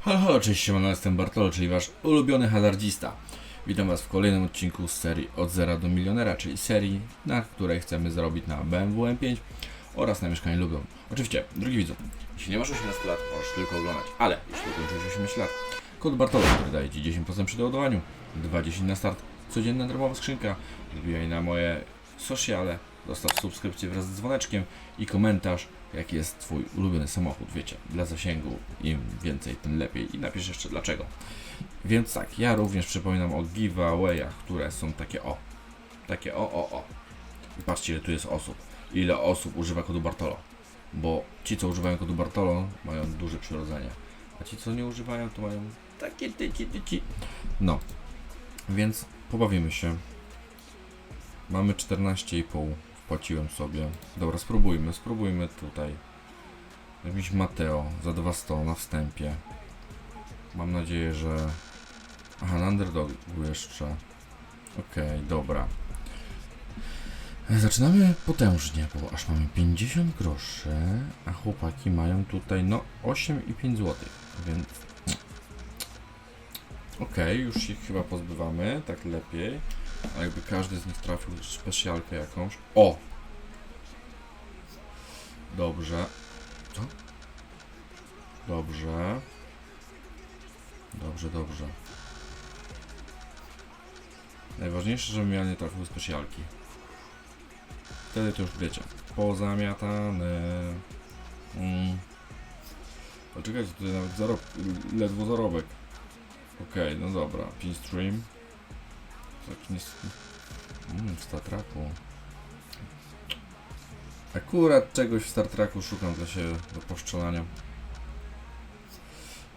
Halo, halo, cześć, siemano, jestem Bartolo, czyli wasz ulubiony hazardzista. Witam was w kolejnym odcinku z serii Od Zera do Milionera, czyli serii, na której chcemy zarobić na BMW M5 oraz na mieszkanie Lubią. Oczywiście, drugi widzu, jeśli nie masz 18 lat, możesz tylko oglądać, ale jeśli ukończyłeś 18 lat, kod Bartolo, który daje ci 10% przy doładowaniu, 20 na start, codzienna darmowa skrzynka, wbijaj na moje sociale, zostaw subskrypcję wraz z dzwoneczkiem i komentarz, jaki jest Twój ulubiony samochód, wiecie, dla zasięgu, im więcej, tym lepiej i napisz jeszcze dlaczego. Więc tak, ja również przypominam o giveawayach, które są takie o, takie o, o, o. Patrzcie, ile tu jest osób, ile osób używa kodu Bartolo, bo ci, co używają kodu Bartolo, mają duże przyrodzenie, a ci, co nie używają, to mają takie tyci, tyci. No, więc pobawimy się. Mamy 14,5 wpłaciłem sobie. Dobra, spróbujmy, spróbujmy tutaj. Jakiś Mateo za 200 na wstępie. Mam nadzieję, że... Aha, na underdogu jeszcze. Okej, dobra. Zaczynamy potężnie, bo aż mamy 50 groszy, a chłopaki mają tutaj no 8,5 zł, więc... Okej, już się chyba pozbywamy, tak lepiej. A jakby każdy z nich trafił specjalkę jakąś. O! Dobrze. Co? Dobrze. Dobrze, dobrze. Najważniejsze, żebym ja nie trafił specjalki. Wtedy to już wiecie. Pozamiatane. Mm. Poczekajcie, tutaj nawet zarob... ledwo zarobek. Okej, no dobra. Pin Taki nie... Mmm, w Star Treku. Akurat czegoś w Star Treku szukam dla siebie do poszczelania.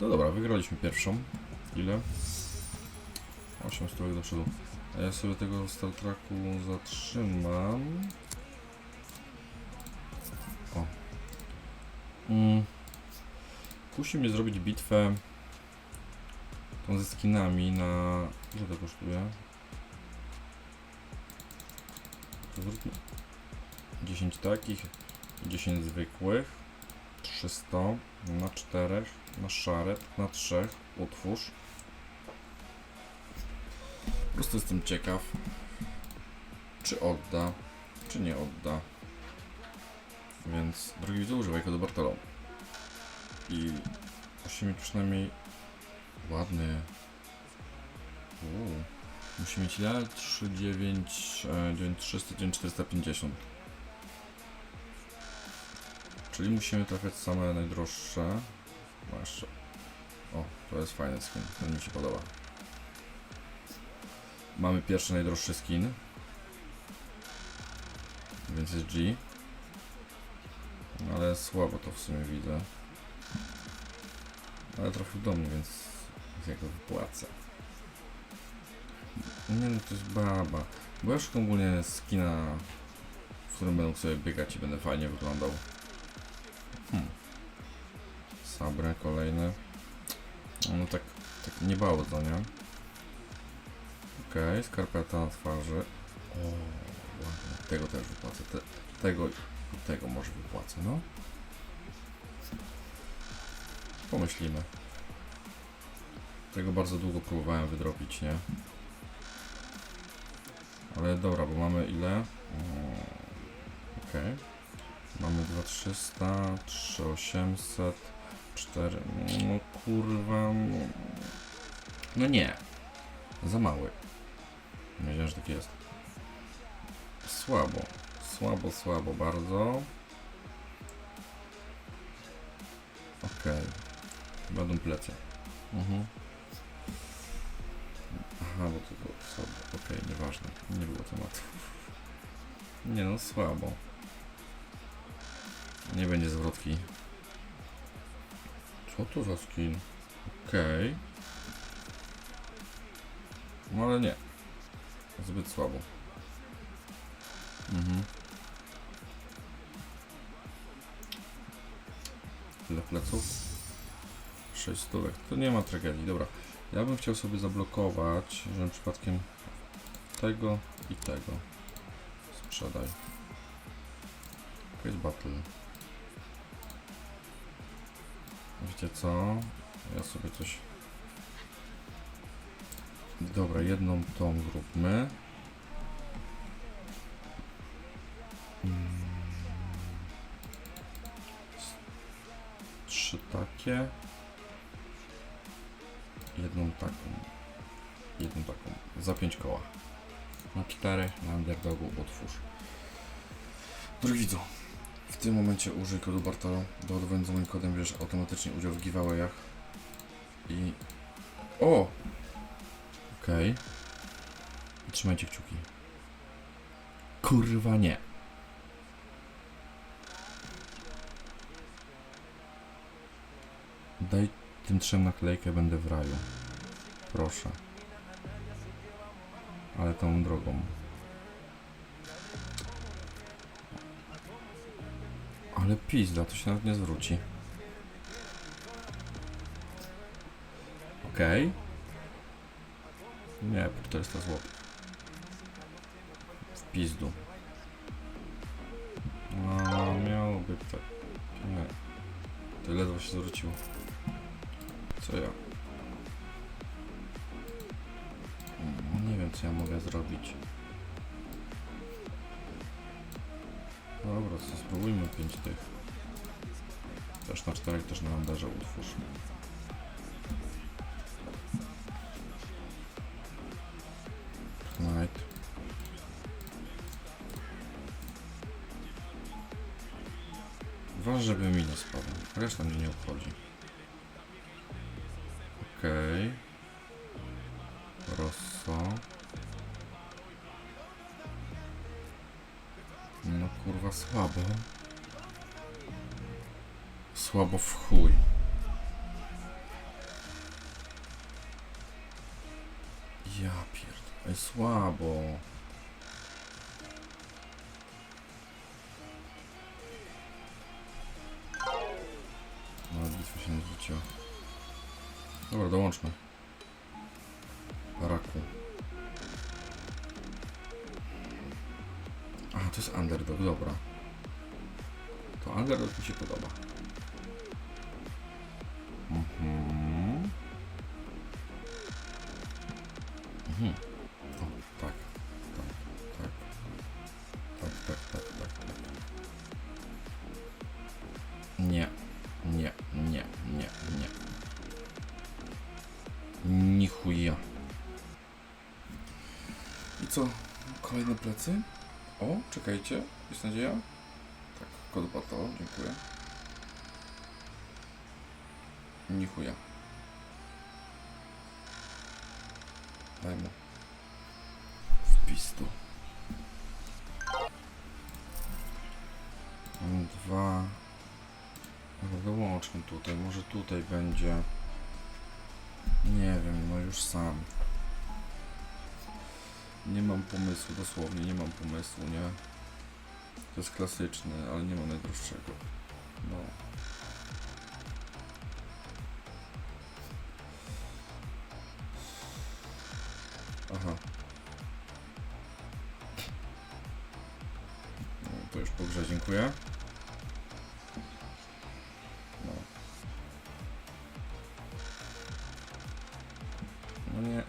No dobra, wygraliśmy pierwszą. Ile? 8 stówek do przodu. A ja sobie tego Star Treku zatrzymam. O. Mm. Kusi mnie zrobić bitwę tą ze skinami na... Ile to kosztuje? Zróbmy 10 takich, 10 zwykłych, 300 na 4, na szaret, na 3, utwórz. Po prostu jestem ciekaw, czy odda, czy nie odda. Więc, drogi widzu, używaj kodu Bartolo. I musimy mieć przynajmniej ładny... Uuu. Musi mieć ile? 3, 9, e, 9, 300, 9, 450. Czyli musimy trafiać same najdroższe. No jeszcze. O, to jest fajny skin, ten mi się podoba. Mamy pierwszy najdroższy skin. Więc jest G. Ale słabo to w sumie widzę. Ale trafił do mnie, więc jak go wypłacę. Nie no, to jest baba. Bo ja szukam ogólnie skina, w którym będę sobie biegać i będę fajnie wyglądał. Hmm. Sabre kolejne. No tak, tak nie bardzo, nie? Okej, skarpeta na twarzy. O, ładnie. Tego też wypłacę. Te, tego tego może wypłacę, no. Pomyślimy. Tego bardzo długo próbowałem wydrobić, nie? Dobra, bo mamy ile? O, Okej. Mamy 2300, 3800, 4. No kurwa. No, no nie. Za mały. Nie wiedziałem, że tak jest. Słabo. Słabo, słabo bardzo. Okej. Będą plecy. Mhm. Aha, bo to było słabo. Okej, nieważne. Nie było tematu. Nie no, słabo. Nie będzie zwrotki. Co to za skin? Okej. No ale nie. Zbyt słabo. Mhm. Tyle pleców? 6 stówek. To nie ma tragedii. Dobra. Ja bym chciał sobie zablokować, żebym przypadkiem tego i tego sprzedaj. Case battle. Wiecie co? Ja sobie coś... Dobra, jedną tą zróbmy. Mm. S- Trzy takie. Jedną taką. Jedną taką. Za pięć koła. Na cztery, na underdogu otwórz. Drogi widzu, w tym momencie użyj kodu Bartolo. Doładowując moim kodem bierzesz automatycznie udział w giveawayach. I... O! Okej. I Trzymajcie kciuki. Kurwa nie. Daj tym trzem naklejkę, będę w raju. Proszę. Ale tą drogą. Ale pizda, to się nawet nie zwróci. Okej. Nie, po 400 zł. W pizdu. No, miało być tak. Nie. To ledwo się zwróciło. Co ja? Mm, Nie wiem, co ja mogę zrobić. Dobra, to spróbujmy 5 tych. Też na czterech, też na Anderze utwórz. Knight. Ważne, żeby mi nie spadł. Reszta mnie nie obchodzi. Okej. Rosso. No kurwa słabo. Słabo w chuj. Ja pierdolę, słabo. Dołączmy. Raku. A, to jest underdog, dobra. To underdog mi się podoba. Mhm. Mhm. Chuja. I co? Kolejne plecy? O, czekajcie, jest nadzieja? Tak, kod bato, dziękuję. Ni chuja. Daj mu. Wpis tu. Dwa. Dołączmy tutaj, może tutaj będzie. Nie wiem, już sam. Nie mam pomysłu, dosłownie nie mam pomysłu, nie? To jest klasyczny, ale nie mam najdroższego. No. Aha. No, to już po dziękuję. No nie.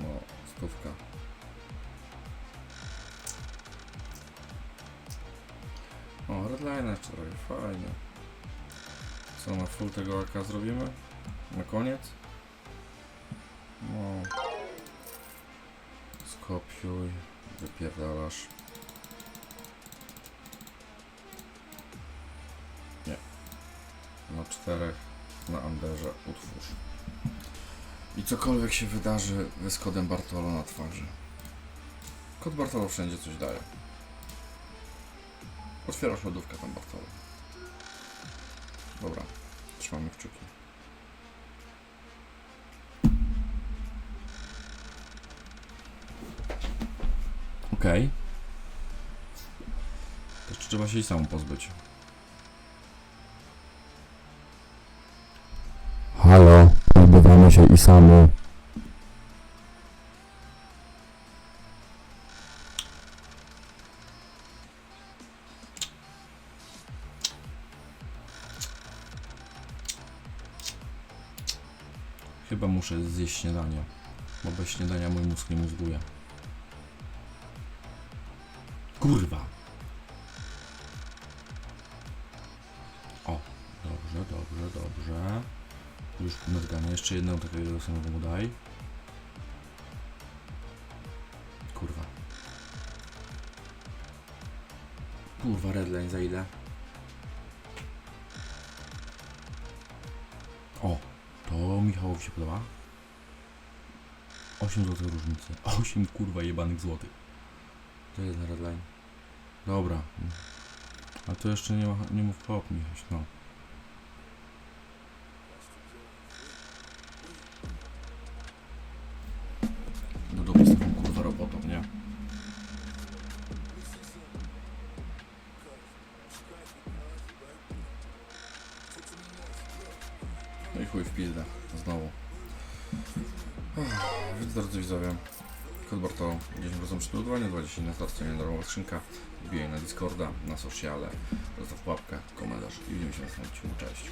No, stówka. O, redline jeszcze trochę, fajnie. Co, na full tego AK zrobimy? Na koniec? No. Skopiuj, wypierdalasz. Nie. Na czterech, na Anderze utwórz. I cokolwiek się wydarzy, z kodem Bartolo na twarzy. Kod Bartolo wszędzie coś daje. Otwierasz lodówkę tam Bartolo. Dobra, trzymamy kciuki. Okej. To jeszcze trzeba się i samą pozbyć. Się i. Chyba muszę zjeść śniadanie, bo bez śniadania mój mózg nie mózguje. Kurwa! O, dobrze, dobrze, dobrze. Już mrganie, jeszcze jedną takiego samego mu daj. Kurwa. Kurwa, redline za ile? O, to Michałowi się podoba. 8 zł różnicy. 8 kurwa jebanych złotych. To jest na redline. Dobra. A to jeszcze nie, ma, nie mów hop, Michaś. No chuj w pizdę, znowu. Więc drodzy widzowie, kod Barto 10% przygotowania, 20 na starcie darmowa skrzynka, wbijaj na Discorda, na sociale, zostaw łapkę, komentarz i widzimy się na następnym cześć.